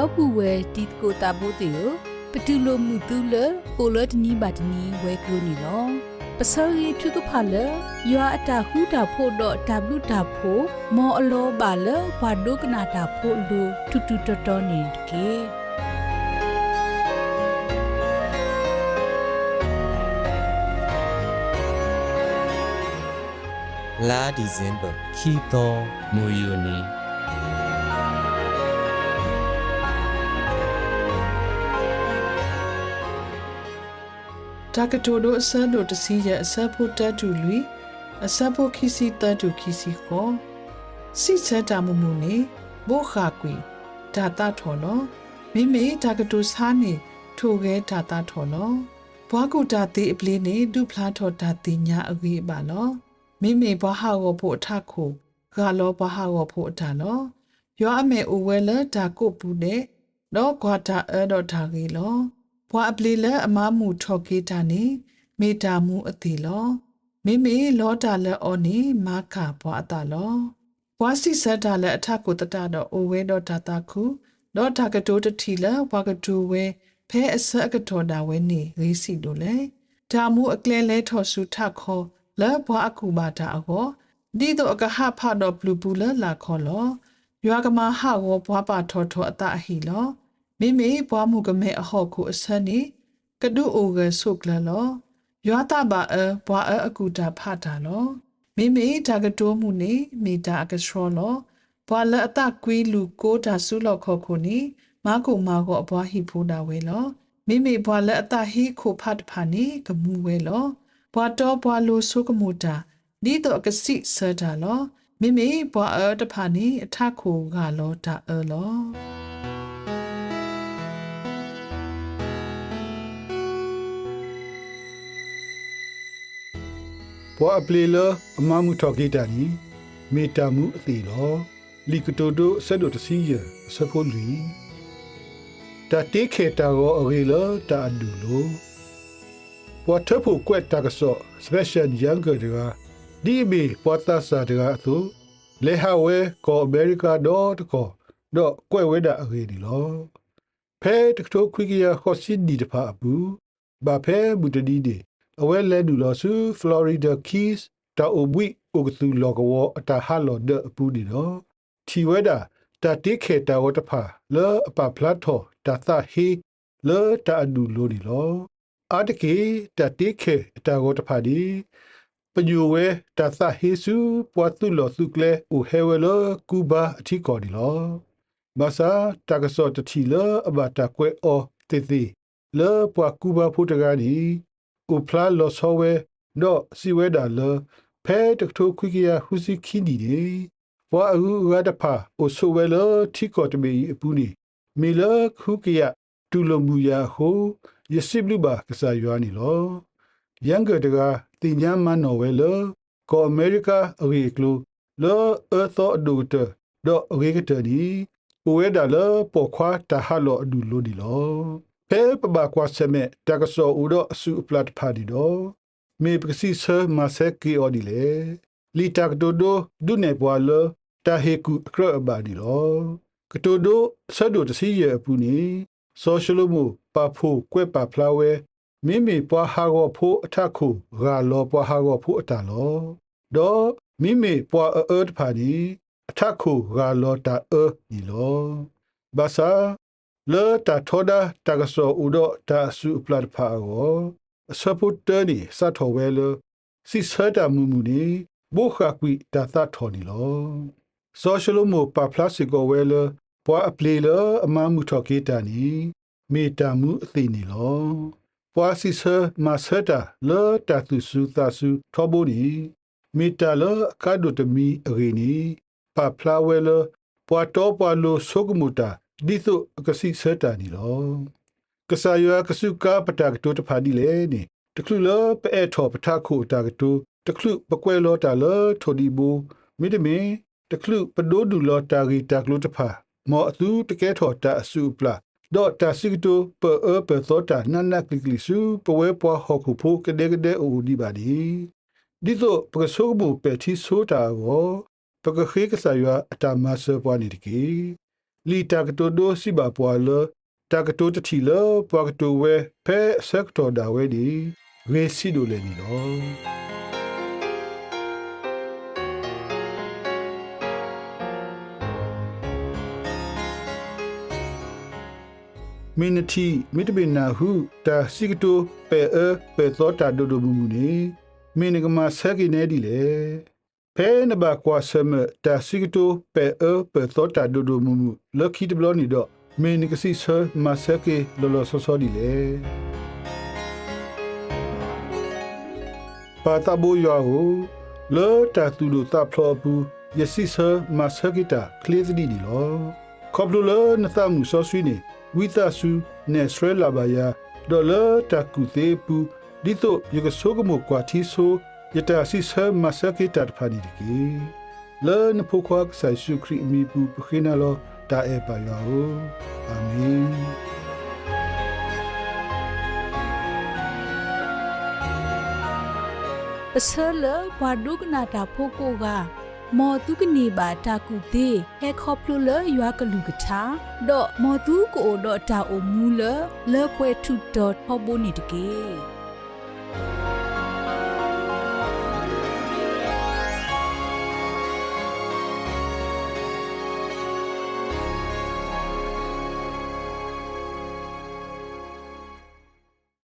လောပူဝဲတီကိုတာဘိုတေယပတူလိုမှုတူလပိုလတနီဘာတနီဝဲကလိုနီလောပစောရီထုကဖလယွာအတာခုတာဖို့တော့ w တာဖို့မောအလောပါလဘာဒုကနာတာဖို့လူတူတူတော်တော်နေကေလာဒီဇင်ဘာခီတိုမူယူနီ တာကတိုတို့အစတို့တစီရဲ့အစဖို့တတ်တူလူအစဖို့ခီစီတတ်တူခီစီခေါ်စိစက်တာမမှုနေဘောခါကွီဒါတာထော်လောမိမိတာကတိုစားနေထိုခဲဒါတာထော်လောဘွားကူတာတိအပလေးနေဒုဖလားထော်တာတိညာအကြီးပါလောမိမိဘွားဟာကိုဖို့အထခုဂါလောဘွားဟာကိုဖို့အထလောယောအမေအိုဝဲလဒါကိုပူတဲ့တော့ကွာတာအဲ့တော့ဒါကြီးလော ဘွာအပလီလအမမှုထော်ကေတာနေမေတာမှုအတိလောမိမိလောတာလက်အော်နေမာခါဘွာအတာလောဘွာစီဆက်တာလက်အထကိုတတတော့အိုဝဲတော့ဒါတာခုတော့တာကတိုးတတိလဘွာကတိုးဝဲဖဲအဆက်အကတော်တာဝဲနေရေးစီတို့လေဒါမှုအကလဲလဲထော်စုထခေါ်လဲဘွာအခုပါတာအောဒီတော့အကဟဖတော့ဘလူးပူလလာခေါ်လောရွာကမဟာဝဘွာပါထော်ထော်အတအဟီလော မိမိဘွားမှုကမဲအဟော့ကိုအစနေကဒုအိုကဆုကလလောရွာတာပါအဘွားအအကူတာဖတာလောမိမိတာကတိုးမှုနေမိတာအကစရောလောဘွားလက်အတကွေးလူကိုတာဆုလောက်ခေါခုနီမာကုမာကိုအဘွားဟိဖိုးတာဝဲလောမိမိဘွားလက်အတဟိခိုဖတ်ဖာနီကမှုဝဲလောဘွားတော့ဘွားလိုဆုကမှုတာဒီတော့အကစီဆတာလောမိမိဘွားအတဖာနီအထခိုကလောတာအလော ဘောအပလီလအမမှုထော်ဂီတာနီမေတာမှုအသေးလောလီကတိုဒိုဆက်ဒိုတစီယဆဖိုလီတာတေခေတာကိုအရေလတာအဒူလိုဘောထဖို့ကွက်တာကဆော့ special younger တကဒီဘီပေါ်တာစာတကအသူလေဟာဝဲကောအမေရိကတော့တကောတော့ကွက်ဝဲတာအရေဒီလောဖဲတကတိုခွိကရခေါ်စီဒီတဖာအပူဘာဖဲဘူတဒီဒီ အဝဲလဲဒူလောဆူ Florida Keys တာအိုဘွိအိုကသူလောကဝအတာဟာလောဒအပူဒီနော်ထီဝဲတာတာတိခေတာဝတဖာလောအပဖလတ်ထောတာသဟေလောတာအဒူလိုဒီလောအာတကေတာတိခေတာဝတဖာဒီပညူဝဲတာသဟေစုပွားသူလောစုကလေအိုဟဲဝဲလောကူဘာအထီကောဒီလောမဆာတာကစောတထီလောအဘတာကွဲအောတေတီလောပွားကူဘာဖူတကားဒီ ဥပလာလောဆောဝဲတော့စီဝဲတာလဖဲတကထိုခွိကရဟူစီခီနီဒီဝါအူရဒဖာအိုဆိုဝဲလတီကောတမီအပူနီမီလခုကရတူလမူယာဟိုယစိဘလူဘာကစားယွာနီလောယန်ဂတကတင်ညာမနော်ဝဲလကောအမေရိကအဝေကလူလောအသောအဒူတဒေါ်အဝေကတဒီဝဲဒါလပေါ်ခွာတဟလောအဒူလိုဒီလော ဖဲပပကွာစမေတကဆောဥဒအစုပလတ်ဖာဒီဒိုမေပကစီဆာမဆက်ကီအော်ဒီလေလီတက်ဒိုဒိုဒုနေပွာလတာဟေကူအခရအဘာဒီလောကတိုဒိုဆဒိုတစီရဲ့အပူနီဆိုရှယ်လမှုပါဖို့ကွဲ့ပါဖလာဝဲမိမိပွားဟာကိုဖို့အထခုဂါလောပွားဟာကိုဖို့အတလောဒေါ်မိမိပွားအတ်ဖာဒီအထခုဂါလောတာအဒီလောဘာသာ လေတာထောဒာတကဆောဥဒတာစုပလတ်ဖာကိုစပုတ်တနီစတ်တော်ဝဲလစီဆတာမူမူနီဘိုခကွီတာသတ်တော်နီလောဆိုရှယ်လမိုပါပလစီကိုဝဲလပွာအပလီလအမမှုထော်ကေတာနီမေတာမှုအသိနီလောပွာစီဆာမဆတာလောတာသူစုသစုထောဘိုနီမေတာလအခါဒိုတမီအဂီနီပါဖလာဝဲလပွာတော့ပွာလိုဆုကမူတာ ဒီသုအကစီဆတာနီလောကဆာယကဆုကပတာကတိုတဖာဒီလေနီတခုလပဲထောပထခုတာကတိုတခုပကွဲလောတာလထိုဒီဘူမိတမင်တခုပဒိုဒူလောတာဂီတာကလုတဖာမောအသူတကဲထောတာအစုပလာဒေါ်တာစီကတိုပအပသောတာနနကလီကလီစုပဝဲပွားဟောခုဖိုကဒေကဒေအိုဒီပါဒီဒီတော့ပကဆောဘူပတီဆိုတာကိုပကခေကဆာယအတာမဆပွားနေတကီ လီတာကတိုဒိုစီဘာပွာလတာကတိုတတီလပွာကတိုဝဲဖဲဆက်တော်ဒါဝဲဒီရေစီဒိုလေနီလောမင်းတီမိတပင်နာဟုတာစီကတိုပေအပေသောတာဒိုဒိုမူမူနေမင်းကမဆက်ကိနေဒီလေ ဖဲနဘကွာဆမတာစီကတိုပေအပေသောတာဒိုဒိုမူမူလခိတဘလနီတော့မင်းကစီဆာမဆက်ကေလောလောဆောဆောဒီလေပါတဘူယောဟုလောတာတူလူတာဖလောဘူးယစီဆာမဆက်ကီတာကလီဇဒီဒီလောခေါပလူလနသမှုဆောဆွီနေဝိသဆုနေစရလာဘယာဒေါ်လာတကူသေးပူဒီတော့ယကဆိုကမကွာတီဆို ယတာစီဆာမဆက်ကီတာဖာဒီဒီကီလောနဖုခွာကဆိုင်ရှုခရီမီပူပခိနာလောတာအေပါယောအာမင်ပစလဘွာဒုကနာတာဖိုကိုကမော်တုကနေပါတာကူသေးဟဲခေါပလူလရွာကလူကထာဒေါ်မော်တုကိုဒေါ်တာအိုမူလလေပွဲထုဒေါ်ဟောဘိုနီတကေ